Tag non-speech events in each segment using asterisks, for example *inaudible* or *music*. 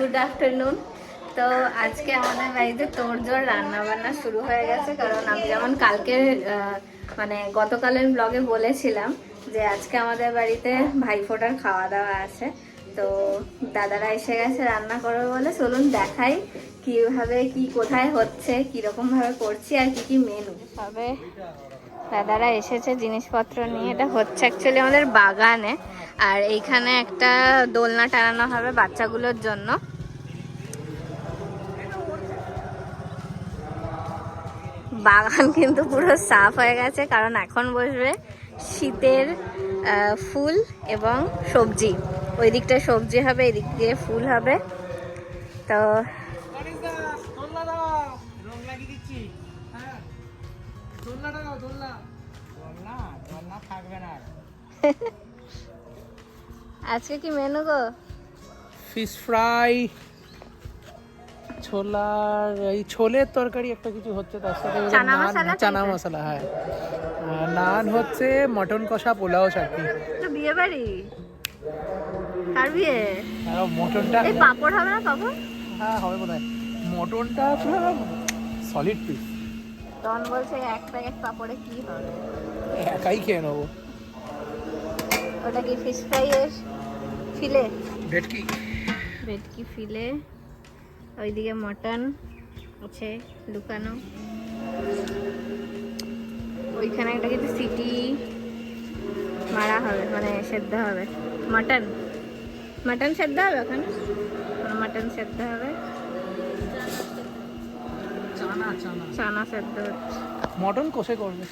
Good afternoon. তো আজকে আমাদের বাড়িতে তোড়জোড় রান্না বান্না শুরু হয়ে গেছে, কারণ আমি যেমন কালকে মানে গতকালের ব্লগে বলেছিলাম যে আজকে আমাদের বাড়িতে ভাইফোঁটার খাওয়া দাওয়া আছে। তো দাদারা এসে গেছে রান্না করবে বলে, চলুন দেখাই কীভাবে, কি কোথায় হচ্ছে কীরকম ভাবে করছি আর কি কি মেনু তবে দাদারা এসেছে জিনিসপত্র নিয়ে। এটা হচ্ছে অ্যাকচুয়ালি আমাদের বাগানে। আর এইখানে একটা দোলনা টানানো হবে বাচ্চাগুলোর জন্য। বাগান কিন্তু পুরো সাফ হয়ে গেছে, কারণ এখন বসবে শীতের ফুল এবং সবজি। ওই দিকটা সবজি হবে, এদিক দিয়ে ফুল হবে। তো আজকে কি মেনু গো? ফিশ ফ্রাই ছোলার এই ছোলের তরকারি একটা কিছু হচ্ছে তার সাথে চানা মশলা হ্যাঁ। নান হচ্ছে মটন কষা পোলাও চাটনি। তো বিয়ে বাড়ি? কার বিয়ে? আর মটনটা এই পাপড় হবে না পাপড় হ্যাঁ হবে বোধ হয় মটনটা পুরো সলিড পিস ডন বলছে এক প্যাকেট পাপড়ে কি হবে? একাই খেয়ে নেব। ওটা কি ফিশ ফ্রাই এর ফিলে ভেটকি ভেটকি ফিলে ওইদিকে মটন আছে লুকানো। ওইখানে একটা কিন্তু সিটি মারা হবে মানে সেদ্ধ হবে। মটন মটন সেদ্ধ হবে ওখানে? মটন সেদ্ধ হবে? চানা সেদ্ধ হচ্ছে। মটন কষে করবে।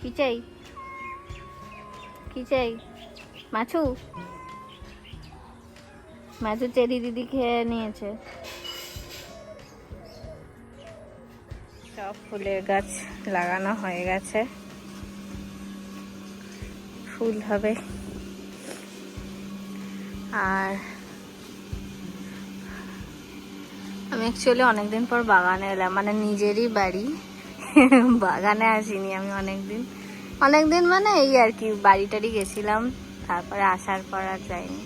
কি চাই? কি চাই? মাছু? মাছু চেরি দিদি খেয়ে নিয়েছে। সব ফুলের গাছ লাগানো হয়ে গেছে। ফুল হবে। আর আমি অ্যাকচুয়ালি অনেকদিন পর বাগানে এলাম মানে নিজেরই বাড়ি। বাগানে আসিনি আমি অনেকদিন। অনেকদিন মানে এই আর কি বাড়ি টাড়ি গেছিলাম, তারপরে আসার পর আর যাইনি।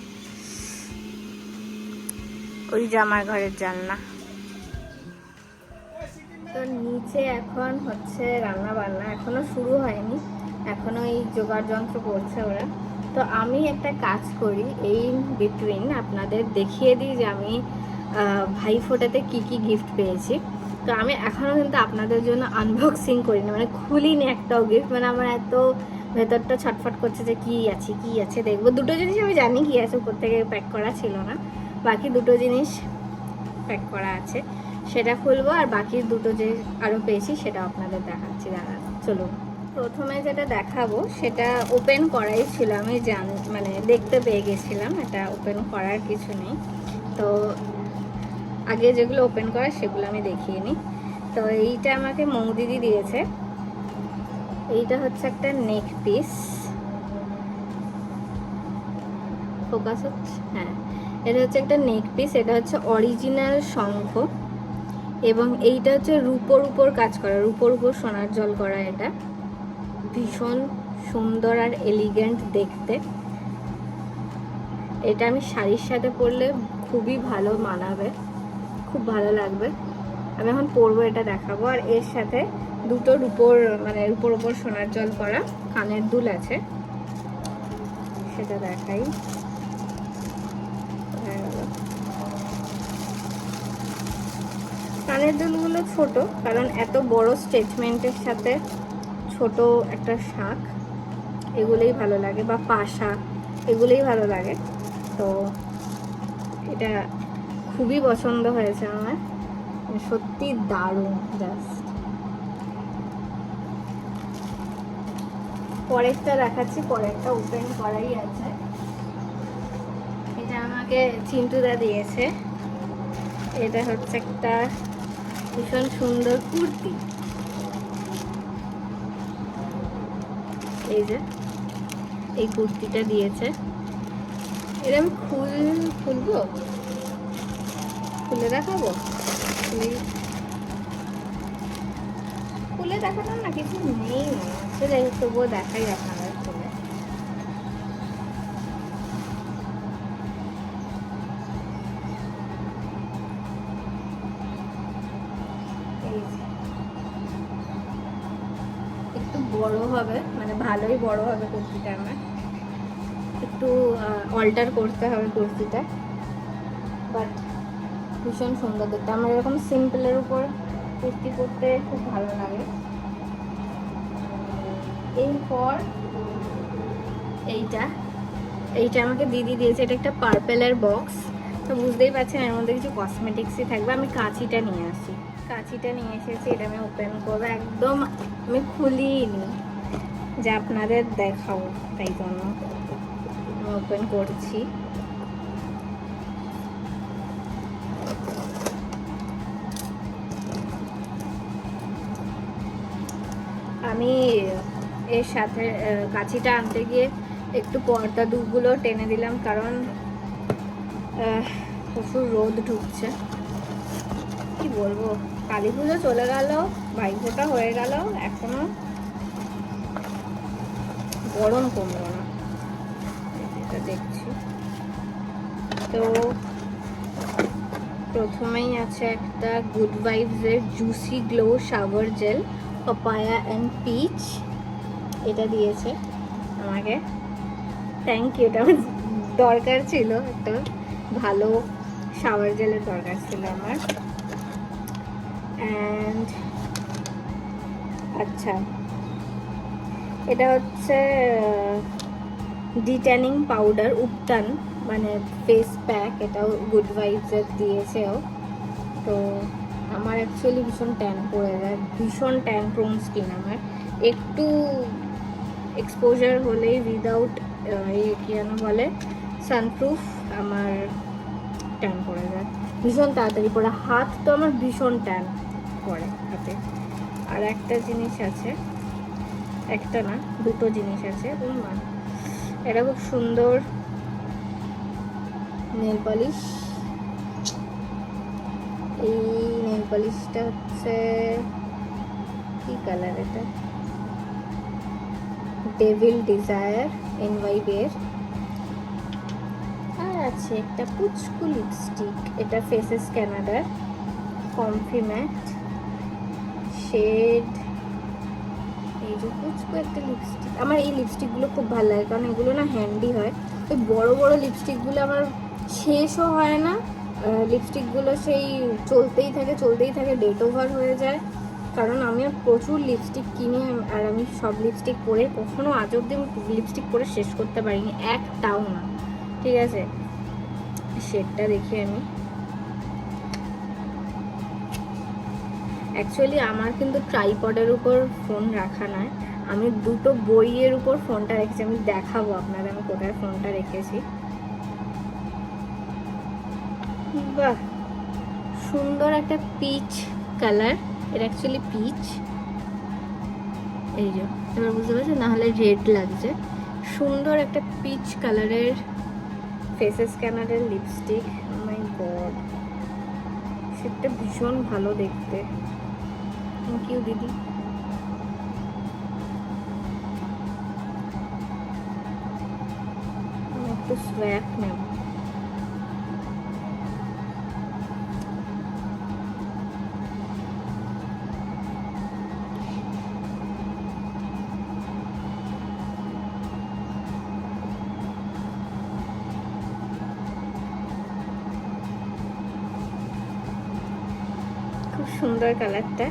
ওই জামার ঘরের জানলা। তো নিচে এখন হচ্ছে রান্না বান্না এখনও শুরু হয়নি, এখনও এই জোগাড় যন্ত্র করছে ওরা। তো আমি একটা কাজ করি, এই বিটুইন আপনাদের দেখিয়ে দিই যে আমি ভাই ফোটাতে কি কি গিফট পেয়েছি। তো আমি এখনও কিন্তু আপনাদের জন্য আনবক্সিং করিনি মানে খুলিনি একটাও গিফট মানে আমার এত ভেতরটা ছটফট করছে যে কী আছে, কি আছে, দেখব। দুটো জিনিস আমি জানি কি আছে, উপর থেকে প্যাক করা ছিল না, বাকি দুটো জিনিস প্যাক করা আছে। সেটা খুলবো আর বাকি দুটো যে আরও পেয়েছি সেটা আপনাদের দেখাচ্ছি, দাঁড়ান, চলুন। প্রথমে যেটা দেখাবো, সেটা ওপেন করাই ছিল, আমি জান মানে দেখতে পেয়ে গেছিলাম, এটা ওপেন করার কিছু নেই। তো আগে যেগুলো ওপেন করা সেগুলো আমি দেখিয়ে নিই। তো এইটা আমাকে মৌদিদি দিয়েছে। এইটা হচ্ছে একটা নেক পিস ফোকাস হচ্ছে? হ্যাঁ। এটা হচ্ছে একটা নেক পিস এটা হচ্ছে অরিজিনাল শঙ্খ। এবং এইটা হচ্ছে রূপোর উপর কাজ করা, রূপোর উপর সোনার জল করা এটা। ভীষণ সুন্দর আর এলিগেন্ট দেখতে। এটা আমি শাড়ির সাথে পরলে খুবই ভালো মানাবে। খুব ভালো লাগবে। আমি এখন পরবো, এটা দেখাবো। আর এর সাথে দুটো রুপোর মানে রূপোর উপর সোনার জল করা কানের দুল আছে। সেটা দেখাই। কানের দুলগুলো ছোট, কারণ এত বড় স্টেটমেন্টের সাথে ছোট একটা শাক, এগুলোই ভালো লাগে, বা পাশা, এগুলোই ভালো লাগে। তো এটা খুবই পছন্দ হয়েছে আমার সত্যি দারুণ জাস্ট পরেরটা দেখাচ্ছি, পরেরটা ওপেন করাই আছে। এটা আমাকে চিন্টুদা দিয়েছে। এটা হচ্ছে একটা ভীষণ সুন্দর কুর্তি। এই যে, এই কুর্তিটা দিয়েছে। এটা আমি খুল, খুলবো? খুলে দেখাবো? খুলে- দেখানোর না, কিছু নেই। হচ্ছে যাই হোক তবুও দেখাই আপনাদের খুলে। একটু বড় হবে মানে ভালোই বড় হবে কুর্তিটা আমার। একটু অল্টার করতে হবে কুর্তিটা। ভীষণ সুন্দর দেখতে। আমার এরকম সিম্পলের উপর কুর্তি করতে খুব ভালো লাগে। এরপর এইটা। এইটা আমাকে দিদি দিয়েছে। এটা একটা পার্পেলের বক্স তো বুঝতেই পারছেন, এর মধ্যে কিছু কসমেটিক্সই থাকবে। আমি কাঁচিটা নিয়ে আসি। কাঁচিটা নিয়ে এসেছি, এটা আমি ওপেন করব। একদম আমি খুলিনি, যে আপনাদের দেখাবো, তাই জন্য আমি ওপেন করছি। আমি এর সাথে কাছিটা আনতে গিয়ে একটু পর্দা দুগুলো টেনে দিলাম কারণ প্রচুর রোদ ঢুকছে। কি বলব? কালী পুজো চলে গেল ভাইফোঁটা হয়ে গেল, এখনও গরম কমলো না। এটা দেখছি। তো প্রথমেই আছে একটা good ভাইবসের juicy glow shower gel papaya and peach এটা দিয়েছে আমাকে। থ্যাংক ইউ এটা আমার দরকার ছিল। একটা ভালো শাওয়ার জেলের দরকার ছিল আমার। অ্যান্ড আচ্ছা। এটা হচ্ছে ডিট্যানিং পাউডার উপটান মানে ফেস প্যাক এটাও গুড ভাইবসের দিয়েছেও তো আমার অ্যাকচুয়ালি ভীষণ ট্যান পড়ে যায়, ভীষণ ট্যান প্রোন স্কিন আমার। একটু এক্সপোজার হলেই উইদাউট এই কি যেন বলে সানপ্রুফ আমার ট্যান পড়ে যায়। ভীষণ তাড়াতাড়ি পড়ে, হাত তো আমার ভীষণ ট্যান পড়ে হাতে। আর একটা জিনিস আছে, একটা না, দুটো জিনিস আছে মা, এটা খুব সুন্দর নেল পলিশ এই পলিশটা হচ্ছে কি কালার এটা? ডেভিল ডিজায়ার এনওয়াইবের আর আছে একটা পুচকু লিপস্টিক এটা ফেসেস ক্যানাডার কমফি ম্যাট শেড এই যে পুচকু একটা লিপস্টিক আমার এই লিপস্টিকগুলো খুব ভালো লাগে, কারণ এগুলো না হ্যান্ডি হয়। ওই বড় বড় লিপস্টিকগুলো আমার শেষও হয় না। লিপস্টিকগুলো সেই চলতেই থাকে চলতেই থাকে ডেট ওভার হয়ে যায়। কারণ আমি প্রচুর লিপস্টিক কিনি আর আমি সব লিপস্টিক পরে কখনো আজ অব্দি লিপস্টিক পরে শেষ করতে পারিনি, একটাও না। ঠিক আছে? শেডটা দেখি আমি। অ্যাকচুয়ালি আমার কিন্তু ট্রাইপডের উপর ফোন রাখা নয় আমি দুটো বইয়ের উপর ফোনটা রেখেছি, আমি দেখাবো আপনাদের আমি কোথায় ফোনটা রেখেছি। বাহ। সুন্দর একটা পিচ কালার এটা অ্যাকচুয়ালি পিচ এই যে, এবার বুঝতে পারছেন? না হলে রেড লাগছে। সুন্দর একটা পিচ কালারের ফেসেস স্ক্যানারের লিপস্টিক মাই গড সেটা ভীষণ ভালো দেখতে। থ্যাংক ইউ দিদি। একটু স্ব্যাপ নেব। সুন্দর কালারটা।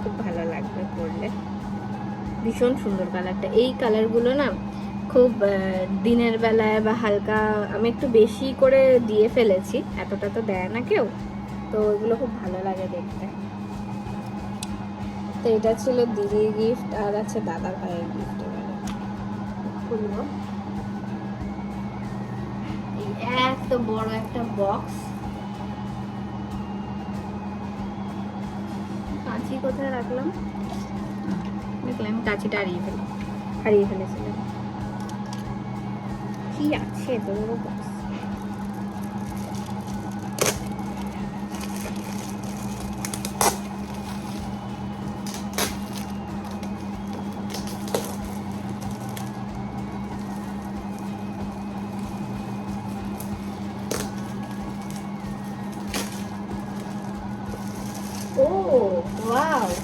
খুব ভালো লাগবে পরলে। ভীষণ সুন্দর কালারটা। এই কালারগুলো না খুব দিনের বেলায় বা হালকা, আমি একটু বেশি করে দিয়ে ফেলেছি, এতটা তো দেয় না কেউ। তো ওইগুলো খুব ভালো লাগে দেখতে। তো এটা ছিল দিদির গিফট আর আছে দাদা ভাইয়ের গিফট এত বড় একটা বক্স কাঁচি কোথায় রাখলাম? দেখলাম কাঁচিটা হারিয়ে ফেলে হারিয়ে ফেলেছিলাম। কি আছে তোর ওয়াও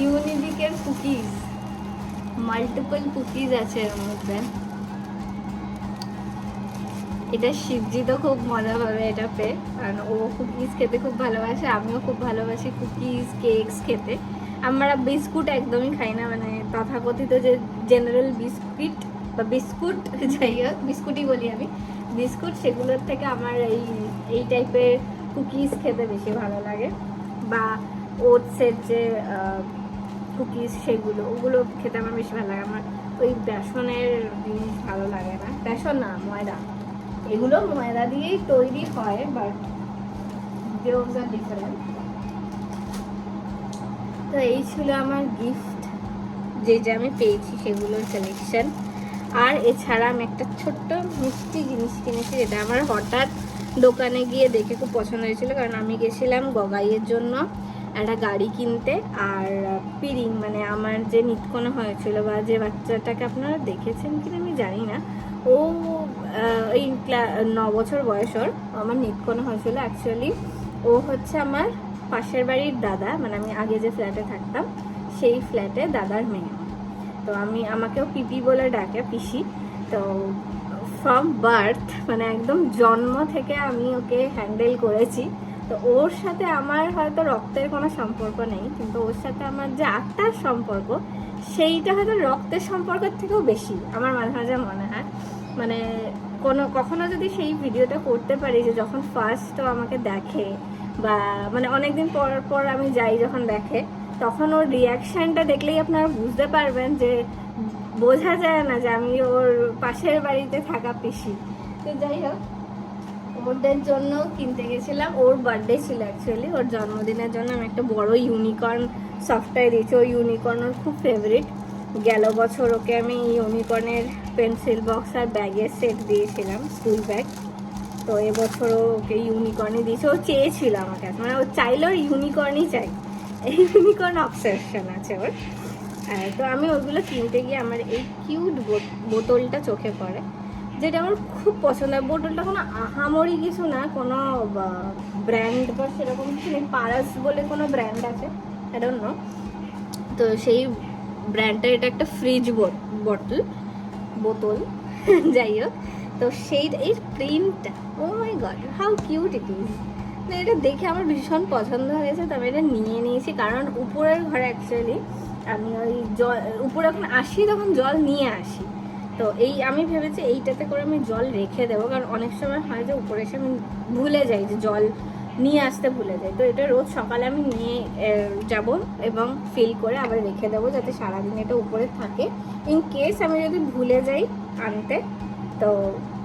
ইউনিবিকের কুকিজ মাল্টিপল কুকিজ আছে এর মধ্যে। এটা তো খুব মজা পাবে এটা পেয়ে কারণ ও কুকিজ খেতে খুব ভালোবাসে, আমিও খুব ভালোবাসি কুকিজ কেকস খেতে। আমরা বিস্কুট একদমই খাই না মানে তথাকথিত যে জেনারেল বিস্কিট বা বিস্কুট, যাই হোক, বিস্কুটই বলি আমি। বিস্কুট সেগুলোর থেকে আমার এই এই টাইপের কুকিজ খেতে বেশি ভালো লাগে। বা ওটসের যে কুকিজ সেগুলো, ওগুলো খেতে আমার বেশি ভালো লাগে। আমার ওই বেসনের জিনিস ভালো লাগে না। বেসন না, ময়দা। এগুলো ময়দা দিয়েই তৈরি হয় বাট দেওজ আর ডিফারেন্ট তো এই ছিল আমার গিফট যে যে আমি পেয়েছি সেগুলোর কালেকশন আর এছাড়া আমি একটা ছোট্ট মিষ্টি জিনিস কিনেছি, যেটা আমার হঠাৎ দোকানে গিয়ে দেখে খুব পছন্দ হয়েছিল, কারণ আমি গেছিলাম গগাইয়ের জন্য একটা গাড়ি কিনতে। আর পিরিং মানে আমার যে নিতকোনা হয়েছিল বা যে বাচ্চাটাকে আপনারা দেখেছেন কিনা আমি জানি না। ও এই ন বছর বয়স ওর, আমার নিতকোনা হয়েছিল অ্যাকচুয়ালি ও হচ্ছে আমার পাশের বাড়ির দাদা মানে আমি আগে যে ফ্ল্যাটে থাকতাম, সেই ফ্ল্যাটে দাদার মেয়ে। তো আমি, আমাকেও পিপি বলে ডাকে, পিসি। তো ফ্রম বার্থ মানে একদম জন্ম থেকে আমি ওকে হ্যান্ডেল করেছি। তো ওর সাথে আমার হয়তো রক্তের কোনো সম্পর্ক নেই, কিন্তু ওর সাথে আমার যে আত্মার সম্পর্ক, সেইটা হয়তো রক্তের সম্পর্কের থেকেও বেশি, আমার মাঝে মাঝে মনে হয়। মানে কোনো, কখনো যদি সেই ভিডিওটা করতে পারি যে যখন ফার্স্ট ও আমাকে দেখে বা মানে অনেকদিন পর পর আমি যাই যখন দেখে, তখন ওর রিয়াকশনটা দেখলেই আপনারা বুঝতে পারবেন যে বোঝা যায় না যে আমি ওর পাশের বাড়িতে থাকা পিসি। তো যাই হোক, ওদের জন্য কিনতে গেছিলাম। ওর বার্থডে ছিল অ্যাকচুয়ালি ওর জন্মদিনের জন্য আমি একটা বড় ইউনিকর্ন সফটওয়্যার দিয়েছি। ওই ইউনিকর্ন ওর খুব ফেভারিট গেল বছর ওকে আমি ইউনিকর্নের পেন্সিল বক্স আর ব্যাগের সেট দিয়েছিলাম স্কুল ব্যাগ তো এবছর ওকে ইউনিকর্নই দিয়েছে। ও চেয়েছিল আমার কাছে মানে ও চাইলে ওর ইউনিকর্নই চাই ইউনিকর্ন অবসেশন আছে ওর। তো আমি ওগুলো কিনতে গিয়ে আমার এই কিউট বোতলটা চোখে পড়ে, যেটা আমার খুব পছন্দ। হয় বোতলটা কোনো আহামরি কিছু না, কোনো ব্র্যান্ড বা সেরকম কিছু নেই। পারাস বলে কোনো ব্র্যান্ড আছে আই ডোন্ট নো তো সেই ব্র্যান্ডটা এটা একটা ফ্রিজ বটল বোতল, *laughs* যাই হোক। তো সেই, এই প্রিন্টটা ও my God how cute it is এটা দেখে আমার ভীষণ পছন্দ হয়েছে, তবে এটা নিয়ে নিয়েছি, কারণ উপরের ঘরে অ্যাকচুয়ালি আমি ওই জল, উপরে যখন আসি তখন জল নিয়ে আসি। তো এই আমি ভেবেছি এইটাতে করে আমি জল রেখে দেবো, কারণ অনেক সময় হয় যে উপরে এসে আমি ভুলে যাই যে জল নিয়ে আসতে ভুলে যাই। তো এটা রোজ সকালে আমি নিয়ে যাব এবং ফিল করে আবার রেখে দেবো যাতে সারাদিন এটা উপরে থাকে। ইন কেস আমি যদি ভুলে যাই আনতে, তো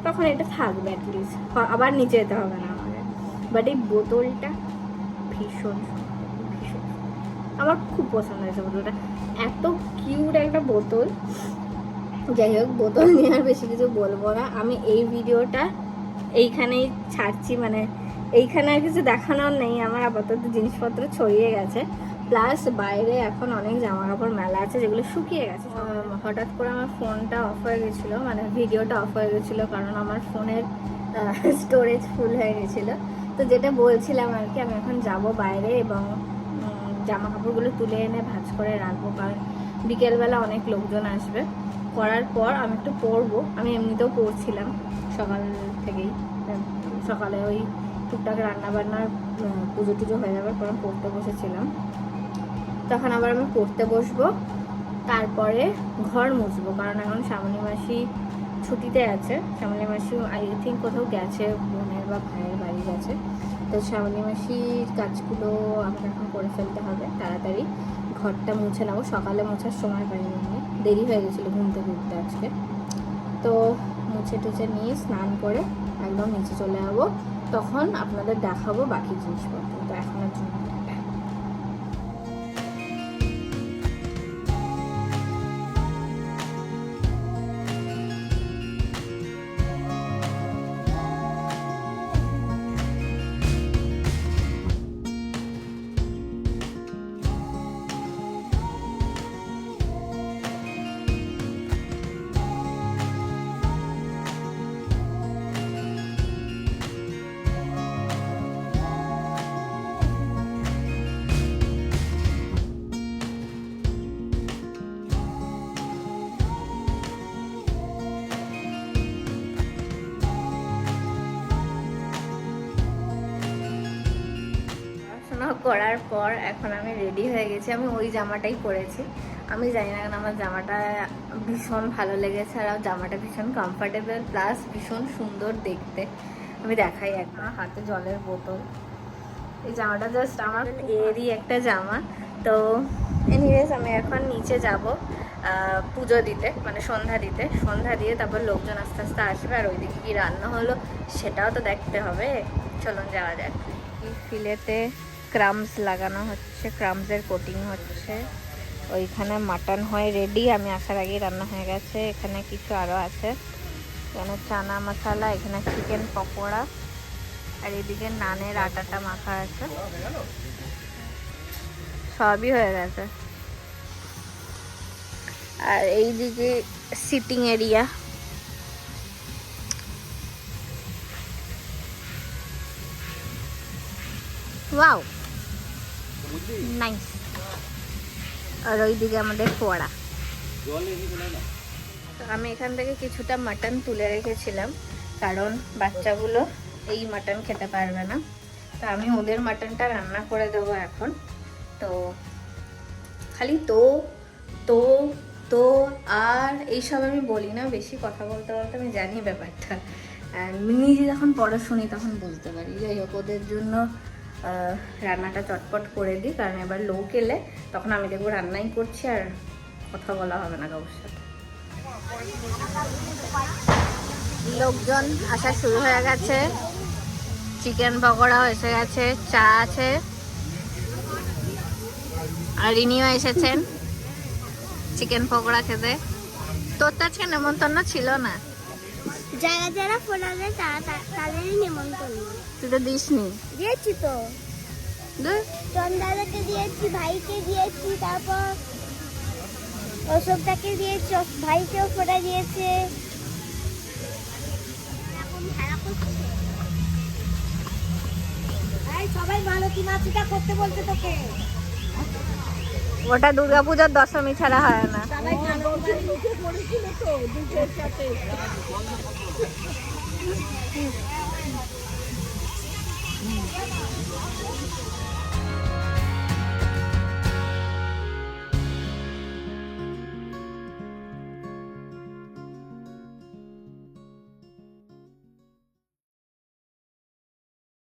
তখন এটা থাকবে অ্যাটলিস্ট আবার নিচে যেতে হবে না আমাকে বাট এই বোতলটা ভীষণ আমার খুব পছন্দ হয়েছে বোতলটা। এত কিউট একটা বোতল। যাই হোক, বোতল নিয়ে আর বেশি কিছু বলব না। আমি এই ভিডিওটা এইখানেই ছাড়ছি মানে এইখানে আর কিছু দেখানোর নেই। আমার আপাতত জিনিসপত্র ছড়িয়ে গেছে। প্লাস বাইরে এখন অনেক জামা কাপড় মেলা আছে, যেগুলো শুকিয়ে গেছে। হঠাৎ করে আমার ফোনটা অফ হয়ে গেছিল মানে ভিডিওটা অফ হয়ে গেছিল, কারণ আমার ফোনের স্টোরেজ ফুল *laughs* হয়ে গেছিল। তো যেটা বলছিলাম আর কি, আমি এখন যাব বাইরে এবং জামা কাপড়গুলো তুলে এনে ভাজ করে রাখব কারণ বিকেলবেলা অনেক লোকজন আসবে। করার পর আমি একটু পরবো। আমি এমনিতেও পড়ছিলাম সকাল থেকেই। সকালে ওই টুকটাক রান্না বান্নার পুজো টুজো হয়ে যাওয়ার পর পড়তে বসেছিলাম। তখন আবার আমি পড়তে বসবো। তারপরে ঘর মুছবো। কারণ এখন শ্যামলী মাসি ছুটিতে আছে। শ্যামলী মাসি, আই থিঙ্ক কোথাও গেছে, বোনের বা ভাইয়ের বাড়ি গেছে। তো শ্রাবণী মাসির কাজগুলো আমাকে এখন করে ফেলতে হবে, তাড়াতাড়ি। ঘরটা মুছে নেব। সকালে মোছার সময় পাইনি আমি দেরি হয়ে গেছিল ঘুমতে ঘুরতে আজকে। তো মুছে টুছে নিয়ে স্নান করে একদম নিচে চলে যাব। তখন আপনাদের দেখাবো বাকি জিনিসপত্র। তো এখনের জন্য করার পর এখন আমি রেডি হয়ে গেছি। আমি ওই জামাটাই পরেছি। আমি জানি না কেন আমার জামাটা ভীষণ ভালো লেগেছে আর জামাটা ভীষণ কমফোর্টেবল প্লাস ভীষণ সুন্দর দেখতে। আমি দেখাই একবার হাতে জলের বোতল। এই জামাটা জাস্ট আমার এরই একটা জামা। তো এনিওয়েজ আমি এখন নিচে যাব পুজো দিতে মানে সন্ধ্যা দিতে। সন্ধ্যা দিয়ে তারপর লোকজন আস্তে আস্তে আসবে আর ওইদিকে কি রান্না হলো সেটাও তো দেখতে হবে। চলুন যাওয়া যাক। ফিলেতে ক্রামস লাগানো হচ্ছে ক্রামসের কোটিং হচ্ছে। ওইখানে মাটন হয়ে রেডি আমি আসার আগেই রান্না হয়ে গেছে। এখানে কিছু আরও আছে। এখানে চানা মশলা, এখানে চিকেন পকোড়া, আর এদিকে নানের আটাটা মাখা আছে। সবই হয়ে গেছে। আর এইদিকে সিটিং এরিয়া ওয়াও নাইস আর ওইদিকে আমাদের ফোয়ারা তো আমি এখান থেকে কিছুটা মাটন তুলে রেখেছিলাম কারণ বাচ্চাগুলো এই মাটন খেতে পারবে না। তো আমি ওদের মাটনটা রান্না করে দেবো এখন। তো খালি তো তো তো আর এইসব আমি বলি না বেশি কথা বলতে বলতে আমি জানি ব্যাপারটা। আর নিজে যখন পড়া শুনি তখন বুঝতে পারি। যাই হোক ওদের জন্য রান্নাটা চটপট করে দিই, কারণ এবার লোক এলে তখন আমি দেখব রান্নাই করছি আর কথা বলা হবে না কারোর সাথে। লোকজন আসা শুরু হয়ে গেছে। চিকেন পকোড়াও এসে গেছে, চা আছে। আর ইনিও এসেছেন। চিকেন পকোড়া খেতে। তোর তো আজকে নেমন্তন্ন ছিল না। যারা যারা ফোন আসবে তারা তাদেরই নিমন্ত্রণ। তুই তো দিসনি। দিয়েছি তো। চন্দাদাকে দিয়েছি ভাইকে দিয়েছি তারপর অশোকদাকে দিয়েছি ভাইকেও ফোটা দিয়েছে। সবাই ভালো কি নাচিটা করতে বলছে তোকে। ওটা দুর্গাপূজার দশমী ছাড়া হয় না।